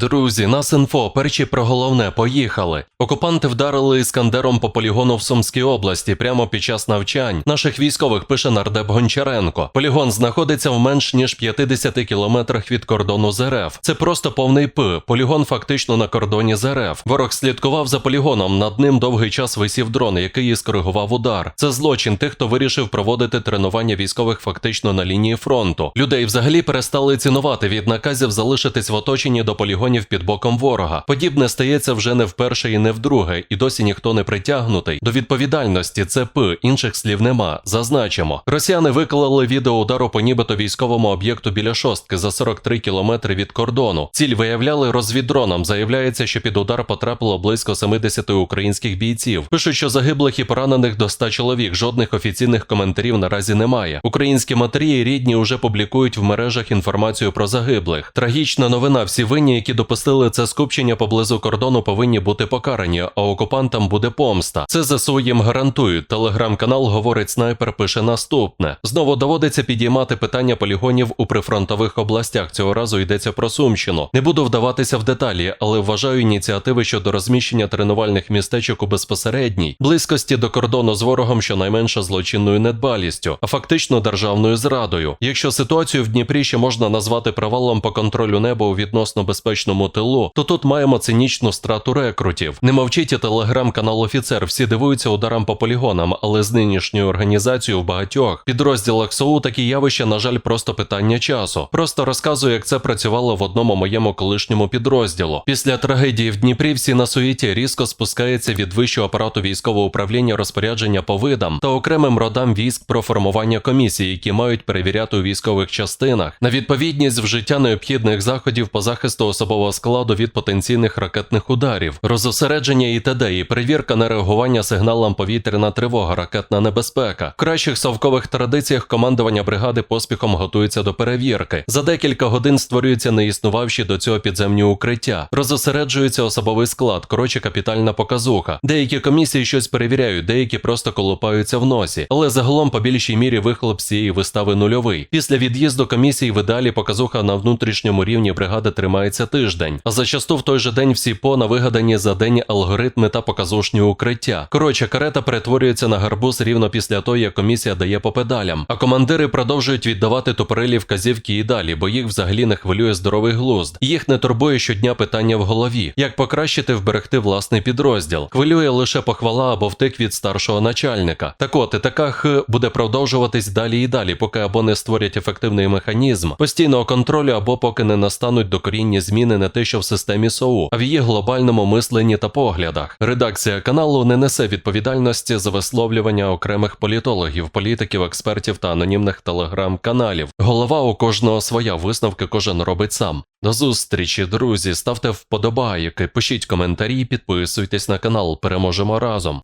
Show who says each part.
Speaker 1: Друзі, нас інфо, перші про головне, поїхали. Окупанти вдарили іскандером по полігону в Сумській області прямо під час навчань. Наших військових пише нардеп Гончаренко. Полігон знаходиться в менш ніж 50 кілометрах від кордону з РФ. Це просто повний П. Полігон фактично на кордоні з РФ. Ворог слідкував за полігоном. Над ним довгий час висів дрон, який і скоригував удар. Це злочин тих, хто вирішив проводити тренування військових фактично на лінії фронту. Людей взагалі перестали цінувати від наказів залишитись в оточенні до полігонів під боком ворога. Подібне стається вже не вперше і не вдруге, і досі ніхто не притягнутий. До відповідальності це П, інших слів нема. Зазначимо. Росіяни виклали відео удару по нібито військовому об'єкту біля шостки за 43 кілометри від кордону. Ціль виявляли розвіддроном. Заявляється, що під удар потрапило близько 70 українських бійців. Пишуть, що загиблих і поранених до 100 чоловік. Жодних офіційних коментарів наразі немає. Українські матері і рідні вже публікують в мережах інформацію про загиблих. Трагічна новина. Всі винні, які допустили це скупчення поблизу кордону, повинні бути покарані, а окупантам буде помста. Це ЗСУ їм гарантують. Телеграм-канал говорить снайпер. Пише наступне: знову доводиться підіймати питання полігонів у прифронтових областях. Цього разу йдеться про Сумщину. Не буду вдаватися в деталі, але вважаю ініціативи щодо розміщення тренувальних містечок у безпосередній близькості до кордону з ворогом, щонайменше злочинною недбалістю, а фактично державною зрадою. Якщо ситуацію в Дніпрі ще можна назвати провалом по контролю неба у відносно безпечному тилу, то тут маємо цинічну страту рекрутів. Не мовчить і телеграм-канал офіцер. Всі дивуються ударам по полігонам, але з нинішньою організацією в багатьох підрозділах СОУ такі явища, на жаль, просто питання часу. Просто розказую, як це працювало в одному моєму колишньому підрозділу. Після трагедії в Дніпрі всі на суєті різко спускається від вищого апарату військового управління розпорядження по видам та окремим родам військ про формування комісій, які мають перевіряти у військових частинах на відповідність вжиття необхідних заходів по захисту особового складу від потенційних ракетних ударів, розосередження і т.д. і перевірка на реагування сигналам повітряна тривога, ракетна небезпека. В кращих совкових традиціях командування бригади поспіхом готується до перевірки. За декілька годин створюються неіснувавші до цього підземні укриття, розосереджується особовий склад, коротше капітальна показуха. Деякі комісії щось перевіряють, деякі просто колупаються в носі. Але загалом по більшій мірі вихлоп цієї вистави нульовий. Після від'їзду комісії в ідеалі показуха на внутрішньому рівні бригади тримається тиждень. А зачасту в той же день всі по на вигадані за день алгоритми та показушні укриття. Коротше, карета перетворюється на гарбуз рівно після того, як комісія дає по педалям. А командири продовжують віддавати тупорилі вказівки і далі, бо їх взагалі не хвилює здоровий глузд. Їх не турбує щодня питання в голові, як покращити вберегти власний підрозділ. Хвилює лише похвала або втик від старшого начальника. Так от і така х буде продовжуватись далі і далі, поки або не створять ефективний механізм постійного контролю, або поки не настануть докорінні зміни не те, що в системі СОУ, а в її глобальному мисленні та поглядах. Редакція каналу не несе відповідальності за висловлювання окремих політологів, політиків, експертів та анонімних телеграм-каналів. Голова у кожного своя висновки кожен робить сам. До зустрічі, друзі. Ставте вподобайки, пишіть коментарі, підписуйтесь на канал. Переможемо разом.